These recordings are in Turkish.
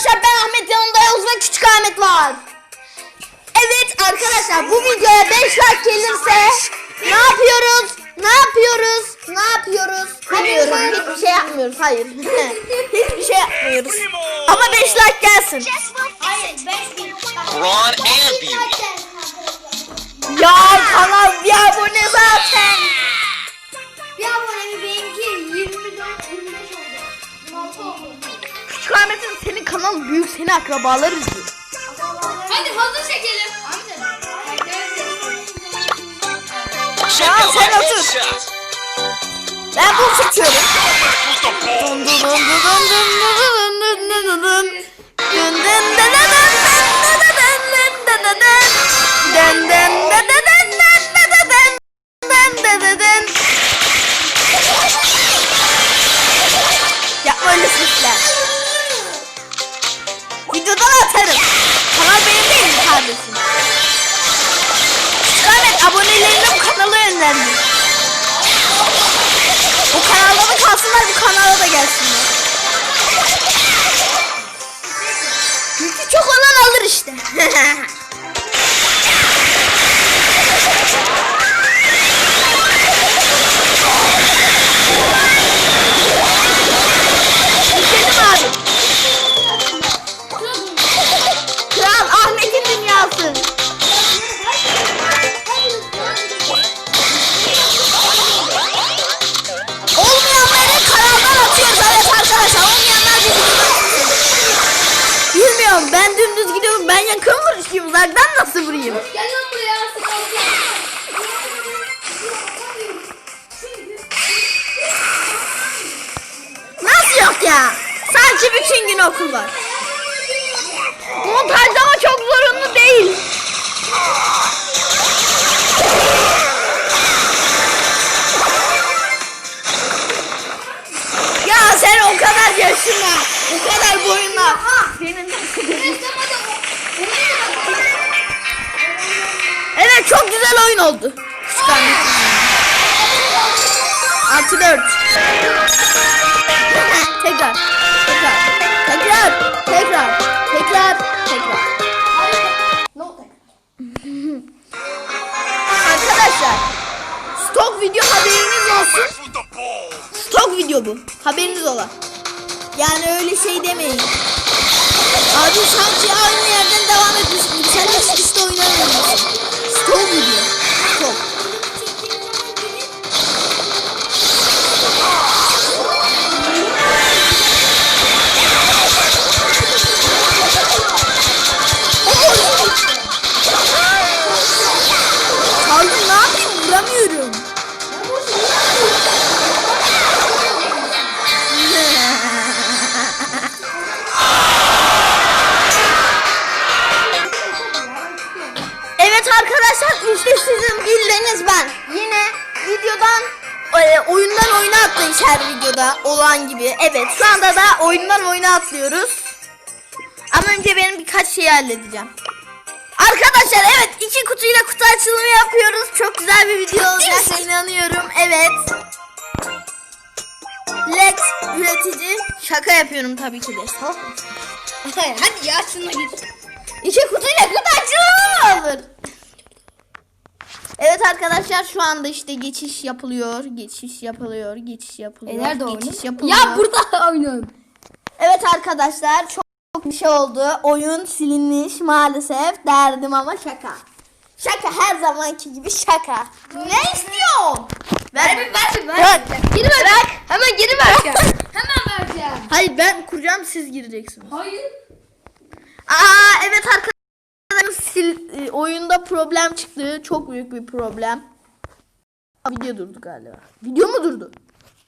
arkadaşlar ben Ahmet yanımda Yavuz ve Küçük Ahmet var. Evet arkadaşlar bu videoya 5 like gelirse ne yapıyoruz? Ne yapıyoruz? Ne yapıyoruz? Bilmiyorum. Hiçbir şey yapmıyoruz. Hayır. Hiçbir şey yapmıyoruz. Ama 5 like gelsin. Hayır 5000. Ron and Beauty. Ya kanal bir abone zaten. Kanal büyük seni akrabalar izliyor. Hadi halı çekelim. Ya sen otur. Ben bunu çekiyorum. Alır işte. Uzaktan nasıl vurayım? Gel lan buraya. Nasıl yok ya? Sanki bütün gün okul var. Montajda ama çok zorunlu değil. Ya sen o kadar yaşına, o kadar boyuna. Senin Çok güzel oyun oldu. Küçük. Artı dört. tekrar. Tekrar. Tekrar. Tekrar. Tekrar. Tekrar. Arkadaşlar. Stok video haberiniz olsun. Stok video bu. Haberiniz ola. Yani öyle şey demeyin. Abi sanki aynı yerden devam etmiş gibi. Sen de üste oynamıyorsun. どうす？Arkadaşlar işte sizin bildiğiniz ben. Yine videodan e, oyundan oyuna atlayış her videoda olan gibi. Evet şu anda da oyundan oyuna atlıyoruz. Ama önce benim birkaç şeyi halledeceğim. Arkadaşlar evet iki kutuyla kutu açılımı yapıyoruz. Çok güzel bir video olacak inanıyorum. Evet. Lex üretici şaka yapıyorum tabii ki de. Hadi ya şuna git. İki kutuyla kutu açılımı mı olur? Evet arkadaşlar şu anda işte geçiş yapılıyor. Geçiş yapılıyor. Geçiş yapılıyor. geçiş yapılıyor. Ya burada oynuyorum. Evet arkadaşlar çok, çok bir şey oldu. Oyun silinmiş maalesef derdim ama şaka. Şaka her zamanki gibi şaka. Ne istiyorsun? Ver Ver ver ver. Ver. Geri ver. Bırak. Hemen geri ver. Hemen vereceğim. Hayır ben kuracağım siz gireceksiniz. Hayır. Aa evet arkadaşlar e, oyunda problem çıktı. Çok büyük bir problem. Video durdu galiba. Video mu durdu?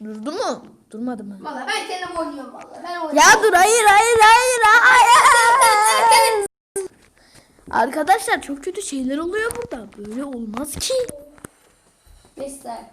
Durdu mu? Durmadı mı? Valla ben kendim oynuyorum valla. Ben oynuyorum. Ya dur hayır hayır hayır hayır. Arkadaşlar çok kötü şeyler oluyor burada. Böyle olmaz ki. Neyse.